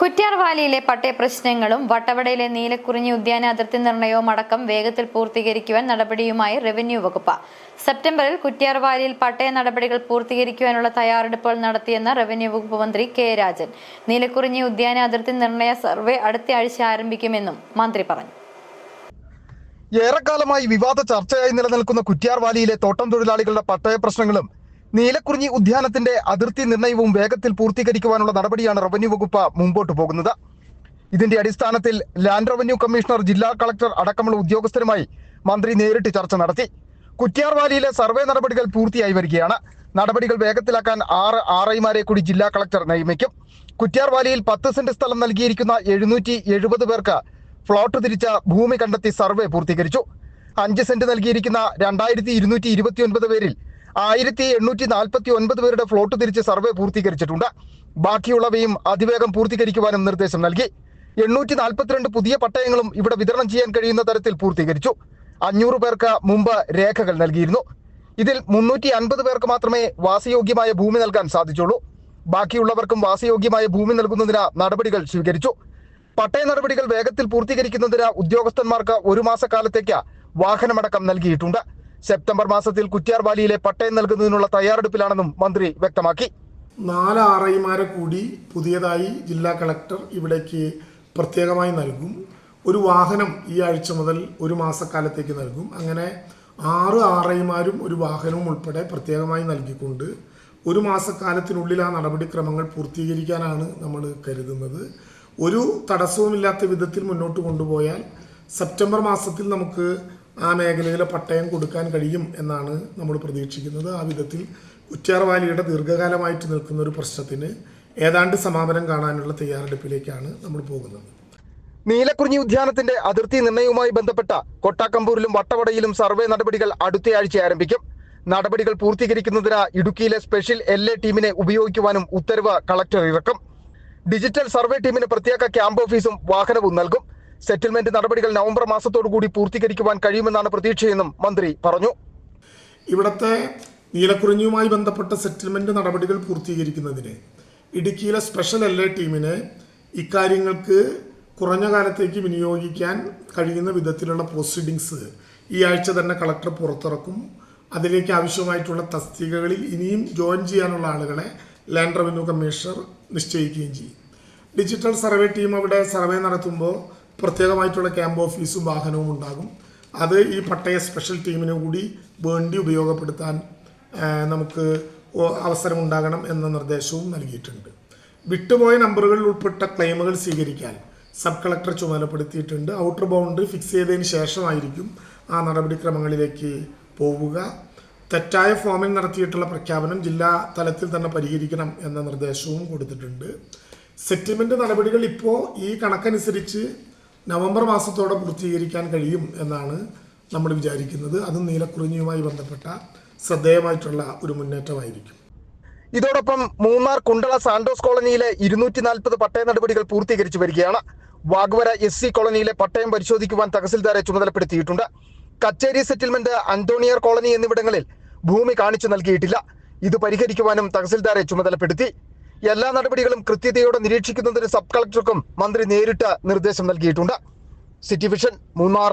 കുറ്റ്യാർവാലിയിലെ പട്ടയ പ്രശ്നങ്ങളും വട്ടവടയിലെ നീലക്കുറിഞ്ഞി ഉദ്യാന അതിർത്തി നിർണയവും അടക്കം വേഗത്തിൽ പൂർത്തീകരിക്കുവാൻ നടപടിയുമായി റവന്യൂ വകുപ്പ്. സെപ്റ്റംബറിൽ കുറ്റ്യാർവാലിയിൽ പട്ടയ നടപടികൾ പൂർത്തീകരിക്കുവാനുള്ള തയ്യാറെടുപ്പുകൾ നടത്തിയെന്ന് റവന്യൂ വകുപ്പ് മന്ത്രി കെ രാജൻ. നീലക്കുറിഞ്ഞി ഉദ്യാന അതിർത്തി നിർണയ സർവേ അടുത്ത ആഴ്ച ആരംഭിക്കുമെന്നും മന്ത്രി പറഞ്ഞു. ഏറെക്കാലമായി വിവാദ ചർച്ചയായി നിലനിൽക്കുന്ന കുറ്റ്യാർവാലിയിലെ തോട്ടം തൊഴിലാളികളുടെ പട്ടയ പ്രശ്നങ്ങളും നീലക്കുറിഞ്ഞി ഉദ്യാനത്തിന്റെ അതിർത്തി നിർണയവും വേഗത്തിൽ പൂർത്തീകരിക്കുവാനുള്ള നടപടിയാണ് റവന്യൂ വകുപ്പ് മുമ്പോട്ട് പോകുന്നത്. ഇതിന്റെ അടിസ്ഥാനത്തിൽ ലാൻഡ് റവന്യൂ കമ്മീഷണർ ജില്ലാ കളക്ടർ അടക്കമുള്ള ഉദ്യോഗസ്ഥരുമായി മന്ത്രി നേരിട്ട് ചർച്ച നടത്തി. കുറ്റ്യാർവാലിയിലെ സർവേ നടപടികൾ പൂർത്തിയായി വരികയാണ്. നടപടികൾ വേഗത്തിലാക്കാൻ ആറ് ആർ ഐമാരെ കൂടി ജില്ലാ കളക്ടർ നിയമിക്കും. കുറ്റ്യാർവാലിയിൽ പത്ത് സെന്റ് സ്ഥലം നൽകിയിരിക്കുന്ന എഴുന്നൂറ്റി എഴുപത് പേർക്ക് ഫ്ലോട്ട് തിരിച്ച ഭൂമി കണ്ടെത്തി സർവേ പൂർത്തീകരിച്ചു. അഞ്ച് സെന്റ് നൽകിയിരിക്കുന്ന രണ്ടായിരത്തി ഇരുന്നൂറ്റി ഇരുപത്തിയൊൻപത് പേരിൽ ആയിരത്തി എണ്ണൂറ്റി നാൽപ്പത്തി ഒൻപത് പേരുടെ ഫ്ലോട്ട് തിരിച്ച് സർവേ പൂർത്തീകരിച്ചിട്ടുണ്ട്. ബാക്കിയുള്ളവയും അതിവേഗം പൂർത്തീകരിക്കുവാനും നിർദ്ദേശം നൽകി. എണ്ണൂറ്റി നാൽപ്പത്തിരണ്ട് പുതിയ പട്ടയങ്ങളും ഇവിടെ വിതരണം ചെയ്യാൻ കഴിയുന്ന തരത്തിൽ പൂർത്തീകരിച്ചു. അഞ്ഞൂറ് പേർക്ക് മുമ്പ് രേഖകൾ നൽകിയിരുന്നു. ഇതിൽ മുന്നൂറ്റി അൻപത് പേർക്ക് മാത്രമേ വാസയോഗ്യമായ ഭൂമി നൽകാൻ സാധിച്ചുള്ളൂ. ബാക്കിയുള്ളവർക്കും വാസയോഗ്യമായ ഭൂമി നൽകുന്നതിന് നടപടികൾ സ്വീകരിച്ചു. പട്ടയ നടപടികൾ വേഗത്തിൽ പൂർത്തീകരിക്കുന്നതിന് ഉദ്യോഗസ്ഥന്മാർക്ക് ഒരു മാസക്കാലത്തേക്ക് വാഹനമടക്കം നൽകിയിട്ടുണ്ട്. സെപ്റ്റംബർ മാസത്തിൽ കുറ്റ്യാർവാലിയിലെ പട്ടയം നൽകുന്നതിനുള്ള തയ്യാറെടുപ്പിലാണെന്നും മന്ത്രി വ്യക്തമാക്കി. നാല് കൂടി പുതിയതായി ജില്ലാ കളക്ടർ ഇവിടേക്ക് പ്രത്യേകമായി നൽകും. ഒരു വാഹനം ഈ ആഴ്ച മുതൽ ഒരു മാസക്കാലത്തേക്ക് നൽകും. അങ്ങനെ ആറ് ആർ ഒരു വാഹനവും ഉൾപ്പെടെ പ്രത്യേകമായി നൽകിക്കൊണ്ട് ഒരു മാസക്കാലത്തിനുള്ളിൽ ആ നടപടിക്രമങ്ങൾ പൂർത്തീകരിക്കാനാണ് നമ്മൾ കരുതുന്നത്. ഒരു തടസ്സവുമില്ലാത്ത വിധത്തിൽ മുന്നോട്ട് കൊണ്ടുപോയാൽ സെപ്റ്റംബർ മാസത്തിൽ നമുക്ക് ആ മേഖലയിലെ പട്ടയം കൊടുക്കാൻ കഴിയും എന്നാണ് നമ്മൾ പ്രതീക്ഷിക്കുന്നത്. ആ വിധത്തിൽ കുറ്റ്യാർവാലിയുടെ ദീർഘകാലമായിട്ട് നിൽക്കുന്ന ഒരു പ്രശ്നത്തിന് ഏതാണ്ട് സമാപനം കാണാനുള്ള തയ്യാറെടുപ്പിലേക്കാണ് നമ്മൾ പോകുന്നത്. നീലക്കുറിഞ്ഞി ഉദ്യാനത്തിന്റെ അതിർത്തി നിർണയവുമായി ബന്ധപ്പെട്ട കൊട്ടാക്കമ്പൂരിലും വട്ടവടയിലും സർവേ നടപടികൾ അടുത്തയാഴ്ച ആരംഭിക്കും. നടപടികൾ പൂർത്തീകരിക്കുന്നതിന് ഇടുക്കിയിലെ സ്പെഷ്യൽ എൽ എ ടീമിനെ ഉപയോഗിക്കുവാനും ഉത്തരവ് കളക്ടർ ഇറക്കും. ഡിജിറ്റൽ സർവേ ടീമിന് പ്രത്യേക ക്യാമ്പ് ഓഫീസും വാഹനവും നൽകും. സെറ്റിൽമെന്റ് നടപടികൾ നവംബർ മാസത്തോടു കൂടി പൂർത്തീകരിക്കുവാൻ കഴിയുമെന്നാണ് പ്രതീക്ഷയെന്നും മന്ത്രി പറഞ്ഞു. ഇവിടത്തെ നീലക്കുറിഞ്ഞിയുമായി ബന്ധപ്പെട്ട സെറ്റിൽമെന്റ് നടപടികൾ പൂർത്തീകരിക്കുന്നതിന് ഇടുക്കിയിലെ സ്പെഷ്യൽ എൽ എ ടീമിന് ഇക്കാര്യങ്ങൾക്ക് കുറഞ്ഞ കാലത്തേക്ക് വിനിയോഗിക്കാൻ കഴിയുന്ന വിധത്തിലുള്ള പ്രൊസീഡിങ്സ് ഈ ആഴ്ച തന്നെ കളക്ടർ പുറത്തിറക്കും. അതിലേക്ക് ആവശ്യമായിട്ടുള്ള തസ്തികകളിൽ ഇനിയും ജോയിൻ ചെയ്യാനുള്ള ആളുകളെ ലാൻഡ് റവന്യൂ കമ്മീഷണർ നിശ്ചയിക്കുകയും ചെയ്യും. ഡിജിറ്റൽ സർവേ ടീം അവിടെ സർവേ നടത്തുമ്പോൾ പ്രത്യേകമായിട്ടുള്ള ക്യാമ്പ് ഓഫീസും വാഹനവും ഉണ്ടാകും. അത് ഈ പട്ടയ സ്പെഷ്യൽ ടീമിന് കൂടി വേണ്ടി ഉപയോഗപ്പെടുത്താൻ നമുക്ക് അവസരമുണ്ടാകണം എന്ന നിർദ്ദേശവും നൽകിയിട്ടുണ്ട്. വിട്ടുപോയ നമ്പറുകളിൽ ഉൾപ്പെട്ട ക്ലെയിമുകൾ സ്വീകരിക്കാൻ സബ് കളക്ടർ ചുമതലപ്പെടുത്തിയിട്ടുണ്ട്. ഔട്ടർ ബൗണ്ടറി ഫിക്സ് ചെയ്തതിന് ശേഷമായിരിക്കും ആ നടപടിക്രമങ്ങളിലേക്ക് പോവുക. തെറ്റായ ഫോമിൽ നടത്തിയിട്ടുള്ള പ്രഖ്യാപനം ജില്ലാ തലത്തിൽ തന്നെ പരിഹരിക്കണം എന്ന നിർദ്ദേശവും കൊടുത്തിട്ടുണ്ട്. സെറ്റിൽമെന്റ് നടപടികൾ ഇപ്പോൾ ഈ കണക്കനുസരിച്ച് നവംബർ മാസത്തോടെ പൂർത്തീകരിക്കാൻ കഴിയും എന്നാണ് നമ്മൾ വിചാരിക്കുന്നത്. അത് നീലക്കുറിഞ്ഞിയുമായി ബന്ധപ്പെട്ട ശ്രദ്ധേയമായിട്ടുള്ള ഒരു മുന്നേറ്റമായിരിക്കും. ഇതോടൊപ്പം മൂന്നാർ കുണ്ടള സാൻഡോസ് കോളനിയിലെ ഇരുന്നൂറ്റി നാൽപ്പത് പട്ടയ നടപടികൾ പൂർത്തീകരിച്ചു വരികയാണ്. വാഗ്വര എസ് സി കോളനിയിലെ പട്ടയം പരിശോധിക്കുവാൻ തഹസിൽദാരെ ചുമതലപ്പെടുത്തിയിട്ടുണ്ട്. കച്ചേരി സെറ്റിൽമെന്റ് അന്തോണിയർ കോളനി എന്നിവിടങ്ങളിൽ ഭൂമി കാണിച്ചു നൽകിയിട്ടില്ല. ഇത് പരിഹരിക്കുവാനും തഹസിൽദാരെ ചുമതലപ്പെടുത്തി. എല്ലാ നടപടികളും കൃത്യതയോടെ നിരീക്ഷിക്കുന്നതിന് സബ് കളക്ടർക്കും മന്ത്രി നേരിട്ട് നിർദ്ദേശം നൽകിയിട്ടുണ്ട്. City vision Munnar.